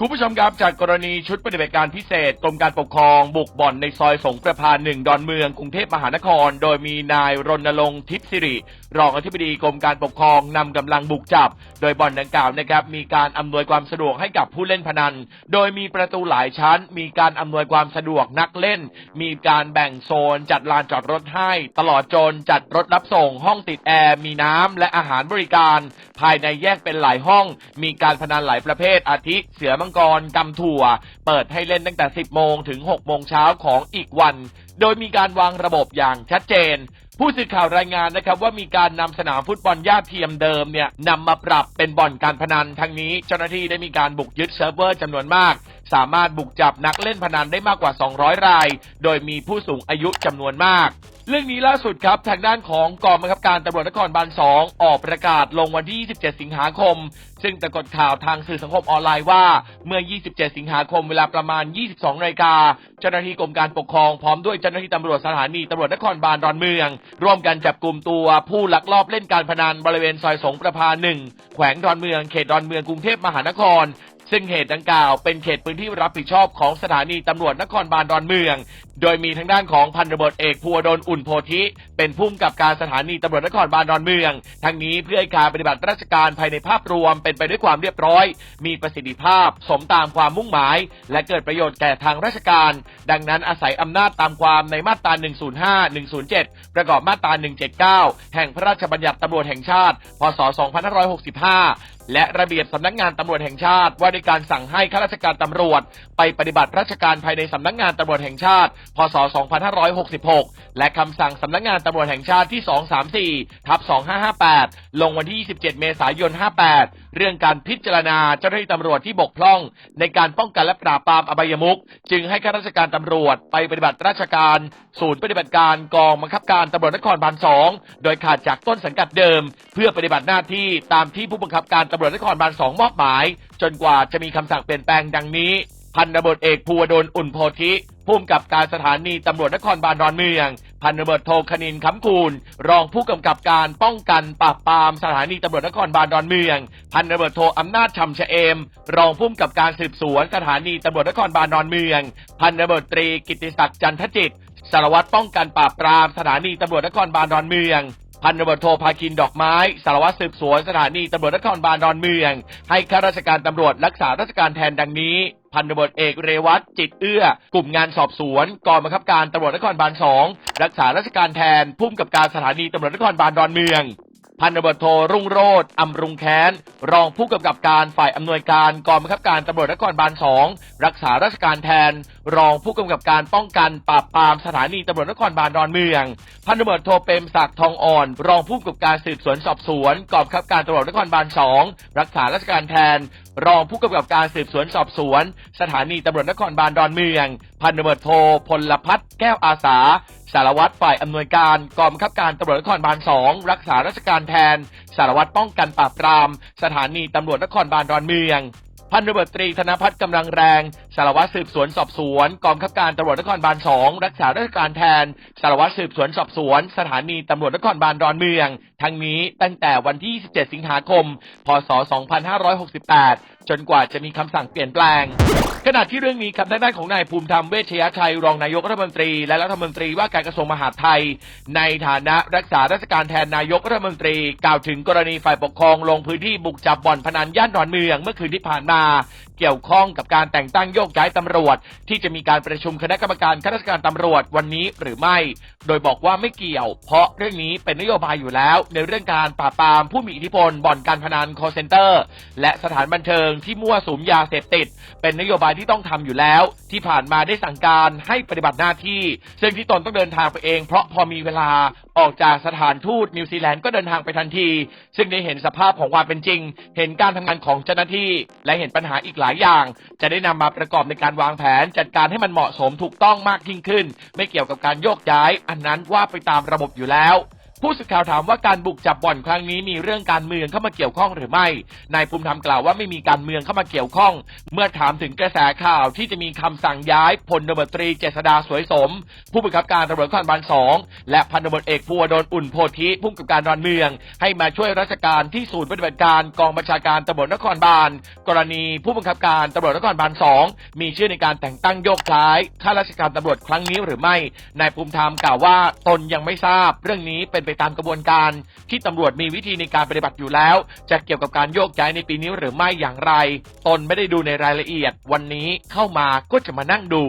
คุณผู้ชมครับจากกรณีชุดปฏิบัติการพิเศษกรมการปกครองบุกบ่อนในซอยสงประพาหนึ่งดอนเมืองกรุงเทพมหานคร โดยมีนายรณรงค์ทิพย์สิริรองอธิบดีกรมการปกครองนำกำลังบุกจับ โดยบ่อนดังกล่าวนะครับมีการอำนวยความสะดวกให้กับผู้เล่นพนัน โดยมีประตูหลายชั้น มีการอำนวยความสะดวกนักเล่น มีการแบ่งโซน จัดลานจอดรถให้ ตลอดจนจัดรถรับส่ง ห้องติดแอร์ มีน้ำและอาหารบริการ ภายในแยกเป็นหลายห้อง มีการพนันหลายประเภท อาทิ เสือมังกรกำถั่ว เปิดให้เล่นตั้งแต่ 10 โมงถึง 6 โมงเช้าของอีกวัน โดยมีการวางระบบอย่างชัดเจน ผู้สื่อข่าวรายงานนะครับว่ามีการนำสนามฟุตบอลหญ้าเทียมเดิมเนี่ยนำมาปรับเป็นบ่อนการพนันทั้งนี้ เจ้าหน้าที่ได้มีการบุกยึดเซิร์ฟเวอร์จำนวนมาก สามารถบุกจับนักเล่นพนันได้มากกว่า 200 ราย โดยมีผู้สูงอายุจำนวนมาก เรื่องนี้ล่าสุดครับทางด้านของกองบังคับการตำรวจนครบาล 2 ออกประกาศลงวันที่ 27 สิงหาคม ซึ่งปรากฏข่าวทางสื่อสังคมออนไลน์ว่า เมื่อ 27 สิงหาคมเวลาประมาณ 22นาฬิกาเจ้าหน้าที่กรมการปกครองพร้อมด้วยเจ้าหน้าที่ตำรวจสถานีตำรวจนครบาลดอนเมือง ร่วมกันจับกลุ่มตัวผู้ลักลอบเล่นการพนันบริเวณซอยสงประพาหนึ่งแขวงดอนเมืองเขตดอนเมืองกรุงเทพมหานคร ซึ่งเหตุดังกล่าวเป็นเขตพื้นที่รับผิดชอบของสถานีตำรวจนครบาลดอนเมือง โดยมีทางด้านของพันตำรวจเอกภูวดลอุ่นโพธิ เป็นผู้กำกับการสถานีตำรวจนครบาลดอนเมือง ทั้งนี้เพื่อให้การปฏิบัติราชการภายในภาพรวมเป็นไปด้วยความเรียบร้อย มีประสิทธิภาพ สมตามความมุ่งหมาย และเกิดประโยชน์แก่ทางราชการ ดังนั้นอาศัยอำนาจตามความในมาตรา 105 107 ประกอบมาตรา 179 แห่งพระราชบัญญัติตำรวจแห่งชาติ พศ 2565และระเบียบสำนักงานตำรวจแห่งชาติ ว่าด้วยการสั่งให้ข้าราชการตำรวจ ไปปฏิบัติราชการภายในสำนักงานตำรวจแห่งชาติพศ 2566 และคำสั่งสำนักงานตำรวจแห่งชาติที่ 234 ทับ 2558 ลงวันที่ 27 เมษายน 58 เรื่องการพิจารณาเจ้าหน้าที่ตำรวจที่บกพร่อง ในการป้องกันและปราบปรามอบายมุขจึงให้ข้าราชการตำรวจไปปฏิบัติราชการ ศูนย์ปฏิบัติการกองบังคับการตำรวจนครบาล 2 โดยขาดจากต้นสังกัดเดิม เพื่อปฏิบัติหน้าที่ตามที่ผู้บังคับการตำรวจนครบาล 2 มอบหมาย จนกว่าจะมีคำสั่งเปลี่ยนแปลงดังนี้ พันตำรวจเอกภูวดลอุ่นโพธิ ผู้กำกับการสถานีตำรวจนครบาลดอนเมือง พันตำรวจโทคณินคำคูณ รองผู้กำกับการป้องกันปราบปรามสถานีตำรวจนครบาลดอนเมือง พันตำรวจโทอำนาจชำชะเอม รองผู้กำกับการสืบสวนสถานีตำรวจนครบาลดอนเมือง พันตำรวจตรีกิติศักดิ์จันทจิต สารวัตรป้องกันปราบปรามสถานีตำรวจนครบาลดอนเมือง พันตำรวจโทภาคินดอกไม้ สารวัตรสืบสวนสถานีตำรวจนครบาลดอนเมือง ให้ข้าราชการตำรวจรักษาราชการแทนดังนี้ พันตำรวจเอกเรวัตจิตเอื้อ กลุ่มงานสอบสวนกองบังคับการตำรวจนครบาลสองรักษาราชการแทนผู้กำกับการสถานีตำรวจนครบาลดอนเมือง พันตำรวจโทรุ่งโรธอำรุงแค้น รองผู้กำกับการฝ่ายอำนวยการกองบังคับการตำรวจนครบาลสองรักษาราชการแทน รองผู้กำกับการป้องกันปราบปรามสถานีตำรวจนครบาลดอนเมือง พันตำรวจโทเปรมศักดิ์ทองอ่อน รองผู้กำกับการสืบสวนสอบสวนกองบังคับการตำรวจนครบาลสองรักษาราชการแทน รองผู้กำกับการสืบสวนสอบสวน สถานีตำรวจนครบาลดอนเมือง พันตำรวจโทพลพัฒน์แก้วอาสา สารวัตรฝ่ายอำนวยการกองบังคับการตำรวจนครบาลสองรักษาราชการแทน สารวัตรป้องกันปราบปราม สถานีตำรวจนครบาลดอนเมืองพันตำรวจตรีธนพัฒน์กำลังแรง สารวัตรสืบสวนสอบสวน กองบังคับการตำรวจนครบาลสองรักษาราชการแทน สารวัตรสืบสวนสอบสวน สถานีตำรวจนครบาลดอนเมือง ทั้งนี้ตั้งแต่วันที่ 27 สิงหาคม พศ 2568 จนกว่าจะมีคำสั่งเปลี่ยนแปลง ขณะที่เรื่องนี้ครับทางด้านของนายภูมิธรรมเวชยชัย รองนายกรัฐมนตรี และรัฐมนตรีว่าการกระทรวงมหาดไทย ในฐานะรักษาราชการแทนนายกรัฐมนตรี กล่าวถึงกรณีฝ่ายปกครองลงพื้นที่บุกจับบ่อนพนันย่านดอนเมืองเมื่อคืนที่ผ่านมา เกี่ยวข้องกับการแต่งตั้งโยกย้ายตำรวจ ที่จะมีการประชุมคณะกรรมการข้าราชการตำรวจวันนี้หรือไม่ โดยบอกว่าไม่เกี่ยว เพราะเรื่องนี้เป็นนโยบายอยู่แล้วในเรื่องการปราบปรามผู้มีอิทธิพลบ่อนการพนัน call center และสถานบันเทิงที่มั่วสุมยาเสพติด เป็นนโยบายที่ต้องทำอยู่แล้ว ที่ผ่านมาได้สั่งการให้ปฏิบัติหน้าที่ ซึ่งที่ตนต้องเดินทางไปเอง เพราะพอมีเวลาออกจากสถานทูตนิวซีแลนด์ก็เดินทางไปทันที ซึ่งได้เห็นสภาพของความเป็นจริง เห็นการทำงานของเจ้าหน้าที่ และเห็นปัญหาอีกหลายอย่าง จะได้นำมาประกอบในการวางแผน จัดการให้มันเหมาะสมถูกต้องมากยิ่งขึ้น ไม่เกี่ยวกับการโยกย้าย อันนั้นว่าไปตามระบบอยู่แล้ว ผู้สื่อข่าวถามว่าการบุกจับบ่อนครั้งนี้มีเรื่องการเมืองเข้ามาเกี่ยวข้องหรือไม่ นายภูมิธรรมกล่าวว่าไม่มีการเมืองเข้ามาเกี่ยวข้อง เมื่อถามถึงกระแสข่าวที่จะมีคำสั่งย้ายพลตำรวจตรีเจษดาสวยสม ผู้บังคับการตำรวจนครบาลสองและพันตำรวจเอกภูวดลอุ่นโพธิผู้กำกับการดอนเมือง ให้มาช่วยราชการที่ศูนย์ปฏิบัติการกองบัญชาการตำรวจนครบาลกรณีผู้บังคับการตำรวจนครบาลสองมีชื่อในการแต่งตั้งโยกย้ายข้าราชการตำรวจครั้งนี้หรือไม่นายภูมิธรรมกล่าวว่าตนยังไม่ทราบเรื่องนี้เป็นไปตามกระบวนการ ที่ตำรวจมีวิธีในการปฏิบัติอยู่แล้ว จะเกี่ยวกับการโยกย้ายในปีนี้หรือไม่อย่างไร ตนไม่ได้ดูในรายละเอียด วันนี้เข้ามาก็จะมานั่งดู